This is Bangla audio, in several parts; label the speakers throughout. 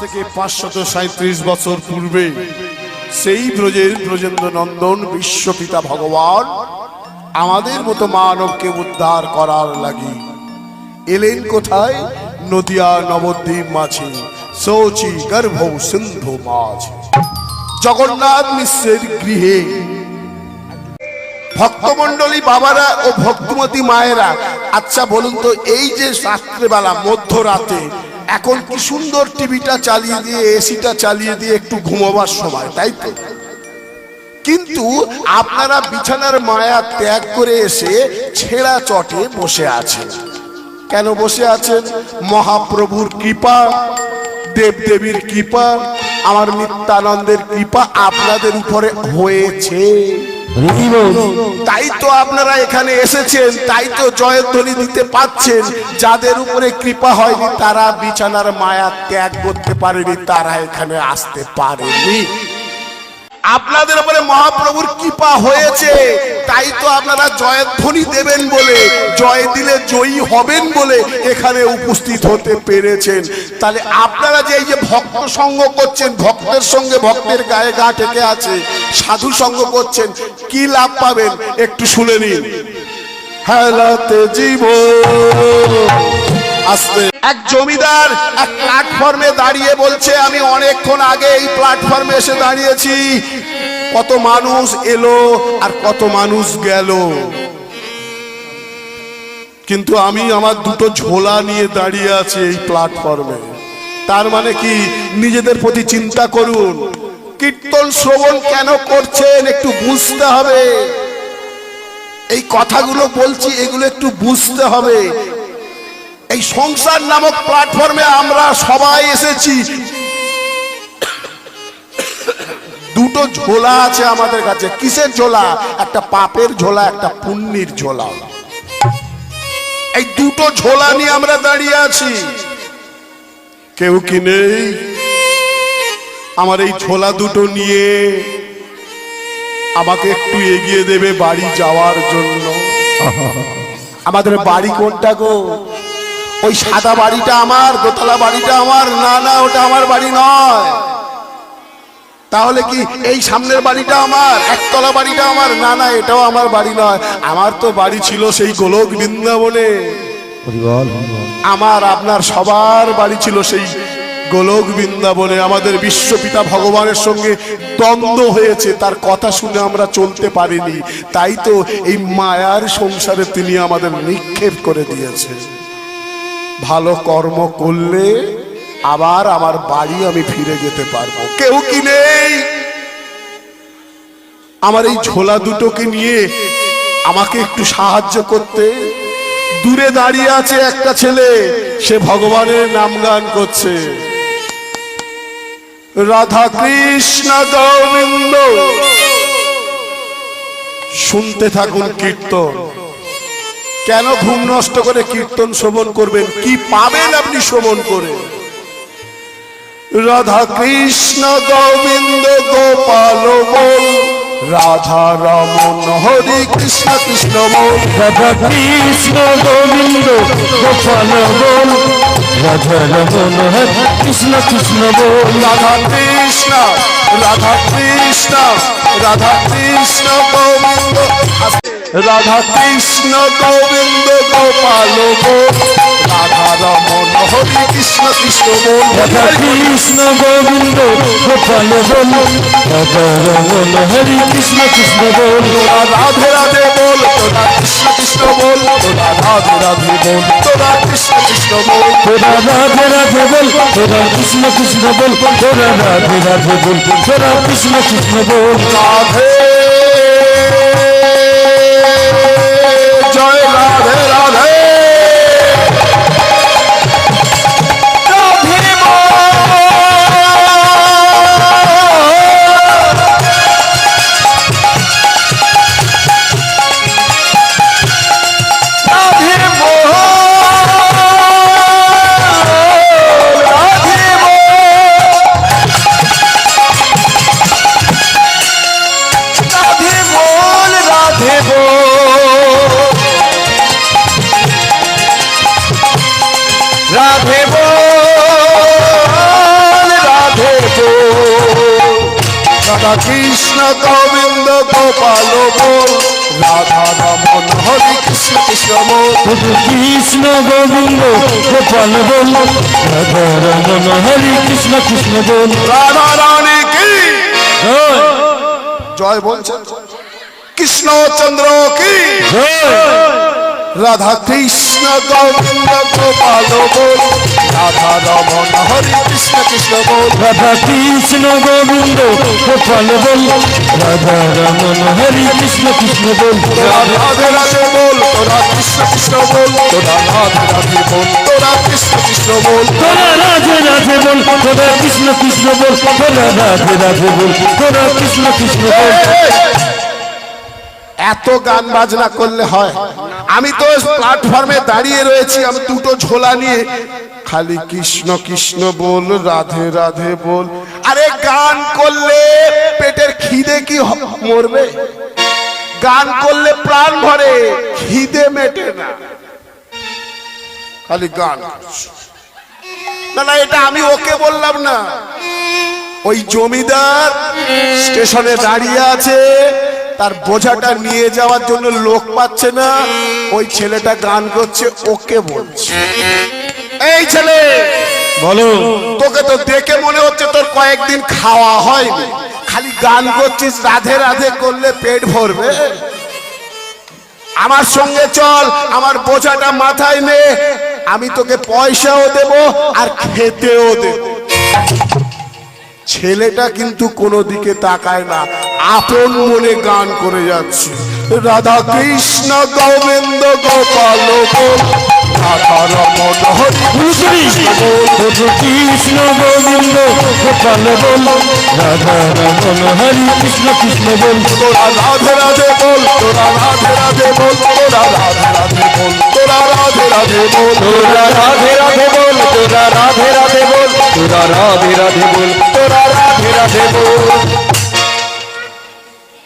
Speaker 1: থেকে পাঁচশত সাঁত্রিশ বছর পূর্বে, সেই ব্রজের ব্রজেন্দ্র নন্দন বিশ্বপিতা ভগবান আমাদের মতো মানবকে উদ্ধার করার লাগি। এলেন কোথায়? নদিয়া নবদ্বীপ মাঝে সৌচি গর্ভ সিন্ধু মাঝ। জগন্নাথ মিশ্রের গৃহে। ভক্তমন্ডলী বাবারা ও ভক্তমতী মায়েরা আচ্ছা বলুন তো, এই যে রাত্রেবেলা, মধ্যরাতে এখন কি সুন্দর টিভিটা চালিয়ে দিয়ে, এসিটা চালিয়ে দিয়ে একটু ঘুমোবার সময়, তাই তো? কিন্তু আপনারা বিছানার মায়া ত্যাগ করে এসে ছেঁড়া চটে বসে আছেন। কেন বসে আছেন? মহাপ্রভুর কৃপা, দেবদেবীর কৃপা, আমার নিত্যানন্দের কৃপা আপনাদের উপরে হয়েছে। তাই তো আপনারা এখানে এসেছেন, তাই তো জয়ধ্বনি দিতে পাচ্ছেন। যাদের উপরে কৃপা হয়নি, তারা বিছানার মায়া ত্যাগ করতে পারেনি, তারা এখানে আসতে পারেনি। আপনাদের উপরে মহাপ্রভুর কৃপা হয়েছে, তাই তো আপনারা জয়ধ্বনি দেবেন বলে, জয় দিলে জয়ী হবেন বলে এখানে উপস্থিত হতে পেরেছেন। তাহলে আপনারা যে এই যে ভক্ত সঙ্গ করছেন, ভক্তের সঙ্গে ভক্তের গায়ে গা ঠেকে আছে, সাধু সঙ্গ করছেন, কি লাভ পাবেন? একটু শুনে নিন। হেলাতে জীব। আসতে। এক জমিদার এক প্ল্যাটফর্মে দাঁড়িয়ে বলছে, আমি অনেকক্ষণ আগে এই প্ল্যাটফর্মে এসে দাঁড়িয়েছি। কত মানুষ এলো আর কত মানুষ গেল। কিন্তু আমি আমার দুটো ঝোলা নিয়ে দাঁড়িয়ে আছি এই প্ল্যাটফর্মে তার মানে কি? নিজেদের প্রতি চিন্তা করুন। কীর্তন শ্রবণ কেন করছেন একটু বুঝতে হবে। এই কথাগুলো বলছি, এগুলো একটু বুঝতে হবে। এই সংসার নামক প্ল্যাটফর্মে আমরা সবাই এসেছি। দুটো ঝোলা আছে আমাদের কাছে। কিসের ঝোলা? একটা পাপের ঝোলা, একটা পুণ্যের ঝোলা। এই দুটো ঝোলা নিয়ে আমরা দাঁড়িয়ে আছি। কেউ কি নেই? আমার এই ঝোলা দুটো নিয়ে আমাকে একটু এগিয়ে দেবে বাড়ি যাওয়ার জন্য। আমাদের বাড়ি কোনটা গো? ওই সাদা বাড়িটা আমার, দোতলা বাড়িটা আমার। না না, ওটা আমার বাড়ি নয়। তাহলে কি এই সামনের বাড়িটা আমার? একতলা বাড়িটা আমার? না না এটাও আমার বাড়ি নয়। আমার তো বাড়ি ছিল সেই গোলক বৃন্দাবনে। আমার আপনার সবার বাড়ি ছিল সেই গোলক বৃন্দাবনে। আমাদের বিশ্বপিতা ভগবানের সঙ্গে দ্বন্দ্ব হয়েছে। তার কথা শুনে আমরা চলতে পারিনি। তাই তো এই মায়ার সংসারে তিনি আমাদের নিক্ষেপ করে দিয়েছে ভালো কর্ম করলে আবার আমার বাড়ি আমি ফিরে যেতে পারব। কেউ কি নেই? আমার এই ঝোলা দুটোকে নিয়ে আমাকে একটু সাহায্য করতে। দূরে দাঁড়িয়ে আছে একটা ছেলে, সে ভগবানের নাম গান করছে। রাধা কৃষ্ণ গোবিন্দ। শুনতে থাকুন কীর্তন। কেন ঘুম নষ্ট করে কীর্তন শ্রবণ করবেন? কি পাবেন আপনি শ্রবণ করে? রাধা কৃষ্ণ গোবিন্দ গোপাল বল রাধা রমন হরি কৃষ্ণ কৃষ্ণ বল।
Speaker 2: রাধা কৃষ্ণ গোবিন্দ গোপাল বল রাধা রমন হরে কৃষ্ণ কৃষ্ণ বল।
Speaker 1: রাধা কৃষ্ণ রাধা কৃষ্ণ রাধা কৃষ্ণ গোবিন্দ। রাধা কৃষ্ণ গোবিন্দ গোপাল বল। রাধা রমন হরি কৃষ্ণ কৃষ্ণ বল।
Speaker 2: রাধা কৃষ্ণ গোবিন্দ গোপাল বল রাধা রমন হরে কৃষ্ণ কৃষ্ণ বল।
Speaker 1: রাধে রাধে বল তোরা কৃষ্ণ কৃষ্ণ বল। তোরা রাধে রাধে বল তোরা কৃষ্ণ কৃষ্ণ বল।
Speaker 2: তোরা রাধে রাধে বল তোরা কৃষ্ণ কৃষ্ণ বল। তোরা রাধে রাধে বল তোরা কৃষ্ণ কৃষ্ণ বল।
Speaker 1: রাধে রাধা কৃষ্ণ গোবিন্দ গোপাল বল রাধা রমন হরে কৃষ্ণ কৃষ্ণ বল।
Speaker 2: কৃষ্ণ গোবিন্দ গোপাল বল। রাধা রমন হরে কৃষ্ণ কৃষ্ণ বল।
Speaker 1: রাধা রানী কি?
Speaker 2: জয়।
Speaker 1: জয় বলছেন। কৃষ্ণচন্দ্র কি? রাধা কৃষ্ণ গোবিন্দ গোপাল বল। রাধা রমন হরে কৃষ্ণ কৃষ্ণ
Speaker 2: রাধা কৃষ্ণ গোবিন্দ গোপাল বল রাধা রমন হরে কৃষ্ণ কৃষ্ণ বল
Speaker 1: রাধে রাধে বল তোরা কৃষ্ণ কৃষ্ণ বল তোরা রাধে রাধে বল তোরা কৃষ্ণ কৃষ্ণ বল
Speaker 2: তোরা রাধে রাধে বল তোরা কৃষ্ণ কৃষ্ণ বল তোরা রাধে রাধে বল তোরা কৃষ্ণ কৃষ্ণ বল
Speaker 1: এত গান বাজনা করলে হয়। আমি তো প্ল্যাটফর্মে দাঁড়িয়ে রয়েছি, আমি দুটো ঝোলা নিয়ে। খালি কৃষ্ণ কৃষ্ণ বল, রাধে রাধে বল। আরে গান করলে পেটের খিদে কি মরবে? গান করলে প্রাণ ভরে, খিদে মেটে না। খালি গান না না, এটা আমি ওকে বললাম না। ওই জমিদার স্টেশনে দাঁড়িয়ে আছে। তার বোঝাটা নিয়ে যাওয়ার জন্য লোক পাচ্ছে না। ওই ছেলেটা গান করছে ওকে বলছে। এই ছেলে!
Speaker 2: বলো।
Speaker 1: তোকে তো দেখে মনে হচ্ছে তোর কয়েকদিন খাওয়া হয়নি। খালি গান করছিস রাধে রাধে করলে পেট ভরবে। আমার সঙ্গে চল আমার বোঝাটা মাথায় নে। আমি তোকে পয়সাও দেব আর খেতেও দেব। ছেলেটা কিন্তু কোনো দিকে তাকায় না, আপন মনে গান করে যাচ্ছে। রাধা কৃষ্ণ, গোবিন্দ, গোপাল
Speaker 2: কৃষ্ণ গোবিন্দ, গোপাল বল রাধা রমন, হরে কৃষ্ণ কৃষ্ণ বল
Speaker 1: তোরা রাধে রাধে বল, তোরা রাধে রাধে বল, তোরা রাধে রাধে বল, তোরা রাধে রাধে বল।
Speaker 2: তোরা রাধে রাধে বল, তোরা রাধে রাধে বল, তোরা রাধে রাধে বল।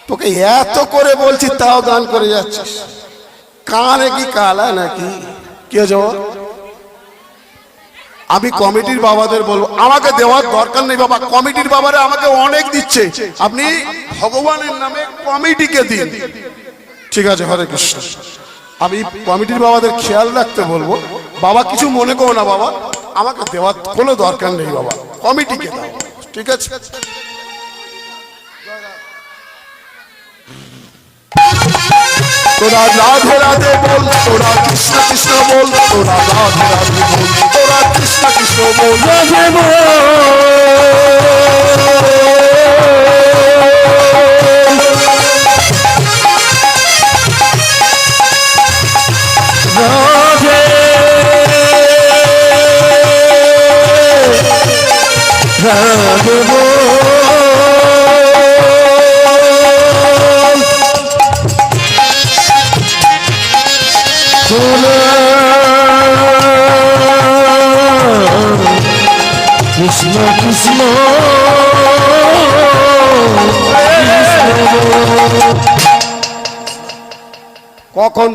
Speaker 1: তোকে এত করে বলছি, তাও গান করে যাচ্ছিস। কানে কি কালা নাকি? কে যাওয়া আমি কমিটির বাবাদের বলব, আমাকে দেওয়ার দরকার নেই বাবা, কমিটির বাবারা আমাকে অনেক দিচ্ছে। আপনি ভগবানের নামে কমিটিকে দিন। ঠিক আছে, হরে কৃষ্ণ। আমি কমিটির বাবাদের খেয়াল রাখতে বলব, বাবা কিছু মনে করো না বাবা, আমাকে দেওয়ার কোনো দরকার নেই বাবা, কমিটিকে দাও। ঠিক আছে। তোরা রাধে রাধে বল তোরা কৃষ্ণ কৃষ্ণ বল তোরা রাধে রাধে বল তোরা কৃষ্ণ কৃষ্ণ বল।
Speaker 2: রাধে বল।
Speaker 1: কখন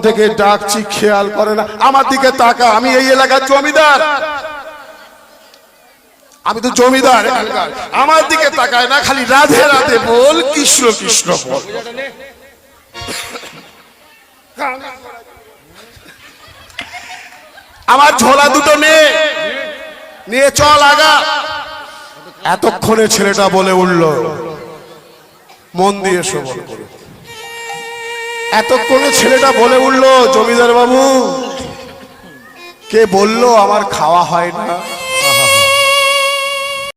Speaker 1: থেকে ডাকছি খেয়াল করে না। আমার দিকে তাকা, আমি এই এলাকার জমিদার। আমি তো জমিদার। আমার দিকে তাকায় না, খালি রাধে রাধে বল, কৃষ্ণ কৃষ্ণ বল। আমার ঝোলা দুটো নে নিয়ে চল আগা। এতক্ষণে ছেলেটা বলে উঠল, মন দিয়ে শ্রবণ করো। এতক্ষণে ছেলেটা বলে উঠল, জমিদার বাবু, কে বলল আমার খাওয়া হয় না?